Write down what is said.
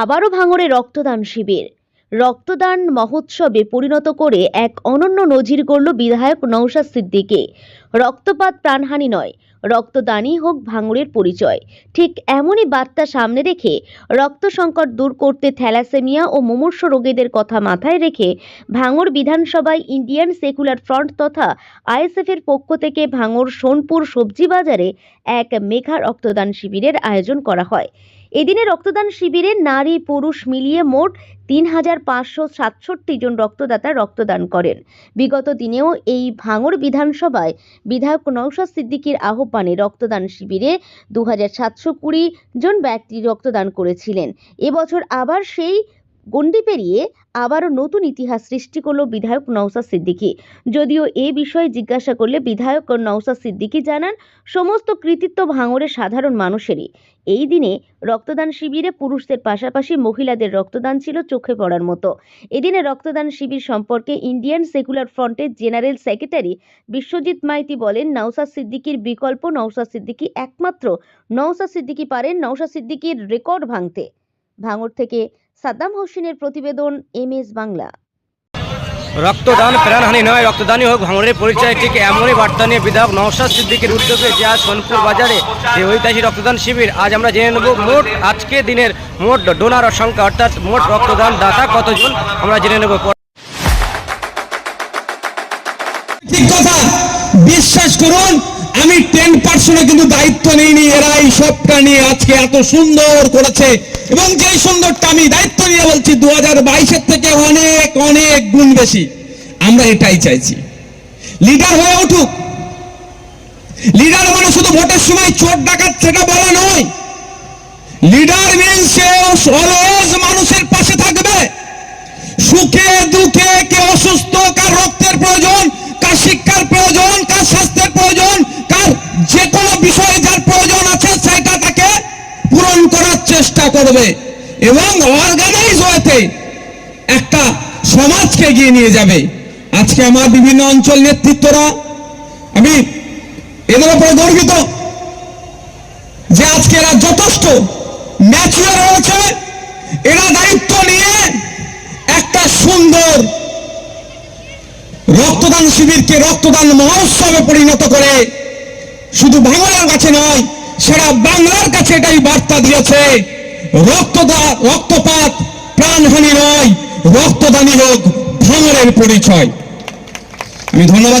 আবারও ভাঙড়ে রক্তদান শিবির। রক্তদান মহোৎসবে পরিণত করে এক অনন্য নজির গড়ল বিধায়ক নৌশাদ সিদ্দিকে। রক্তপাত প্রাণহানি নয়, রক্তদানই হোক ভাঙড়ের পরিচয়। ঠিক এমনই বার্তা সামনে রেখে রক্ত সংকট দূর করতে থ্যালাসেমিয়া ও মুমূর্ষ রোগীদের কথা মাথায় রেখে ভাঙড় বিধানসভায় ইন্ডিয়ান সেকুলার ফ্রন্ট তথা আইএসএফের পক্ষ থেকে ভাঙড় সোনপুর সবজি বাজারে এক মেঘা রক্তদান শিবিরের আয়োজন করা হয়। এদিনে রক্তদান শিবিরে নারী পুরুষ মিলিয়ে মোট তিন হাজার পাঁচশো সাতষট্টি জন রক্তদাতা রক্তদান করেন। বিগত দিনেও এই ভাঙড় বিধানসভায় বিধায়ক নৌশাদ সিদ্দিকীর আহ্বানে রক্তদান শিবিরে দু হাজার সাতশো কুড়ি জন ব্যক্তি রক্তদান করেছিলেন। এবছর আবার সেই গণ্ডি পেরিয়ে আবারও নতুন ইতিহাস সৃষ্টি করল বিধায়ক নৌসাদ সিদ্দিকী। যদিও এ বিষয়ে জিজ্ঞাসা করলে বিধায়ক নৌসাদ সিদ্দিকী জানান, সমস্ত কৃতিত্ব ভাঙড়ের সাধারণ মানুষেরই। এই দিনে রক্তদান শিবিরে পুরুষদের পাশাপাশি মহিলাদের রক্তদান ছিল চোখে পড়ার মতো। এদিনে রক্তদান শিবির সম্পর্কে ইন্ডিয়ান সেকুলার ফ্রন্টের জেনারেল সেক্রেটারি বিশ্বজিৎ মাইতি বলেন নওসাদ সিদ্দিকীর বিকল্প নওসাদ সিদ্দিকী একমাত্র নওসাদ সিদ্দিকী পারেন নওসাদ সিদ্দিকীর রেকর্ড ভাঙতে। ভাঙড় থেকে সাদ্দাম হোসেনের প্রতিবেদন এম এস বাংলা। রক্তদান প্রাণহানি নয় রক্তদানই হোক ভাঙড়ের পরিচয় ঠিক এমনই বার্তা নিয়ে বিধায়ক নওশাদ সিদ্দিকের উদ্যোগে যে আজ সোনপুর বাজারে যে ঐতিহাসিক রক্তদান শিবির আজ আমরা জেনে নেব মোট আজকে দিনের মোট ডোনার সংখ্যা অর্থাৎ মোট রক্তদান দাতা কতজন আমরা জেনে নেব ঠিক কথা। বিশ্বাস করুন আমি টেন পার্সেন্টে কিন্তু দায়িত্ব নিইনি এরা এই সবটা নিয়ে আজকে এত সুন্দর করেছে। এবং যে সুন্দরটা আমি দায়িত্ব নিয়ে বলছি দু হাজার বাইশের থেকে অনেক অনেক গুণ বেশি। আমরা এটাই চাইছি। লিডার হয়ে উঠুক। লিডার মানে শুধু ভোটের সময় চোর ডাকাত সেটা বলা নয়। লিডার মিনস মানুষের পাশে থাকবে। সুখে, দুঃখে, কে অসুস্থ চেষ্টা করবে এবং অর্গানাইজ ওয়েতে একটা সমাজকে এগিয়ে নিয়ে যাবে। আজকে আমার বিভিন্ন অঞ্চল নেতৃত্বরা, আমি এদের উপরে গর্বিত যে আজকে এরা যথেষ্ট ম্যাচুয়ার হয়েছে। এরা দায়িত্ব নিয়ে একটা সুন্দর রক্তদান শিবিরকে রক্তদান মহোৎসবে পরিণত করে শুধু ভাঙনের কাছে নয় সারা বাংলার কাছে এটাই বার্তা দিয়েছে। রক্তদা রক্তপাত প্রাণহানি নয়, রক্তদানি হোক ভাঙনের পরিচয়। আমি ধন্যবাদ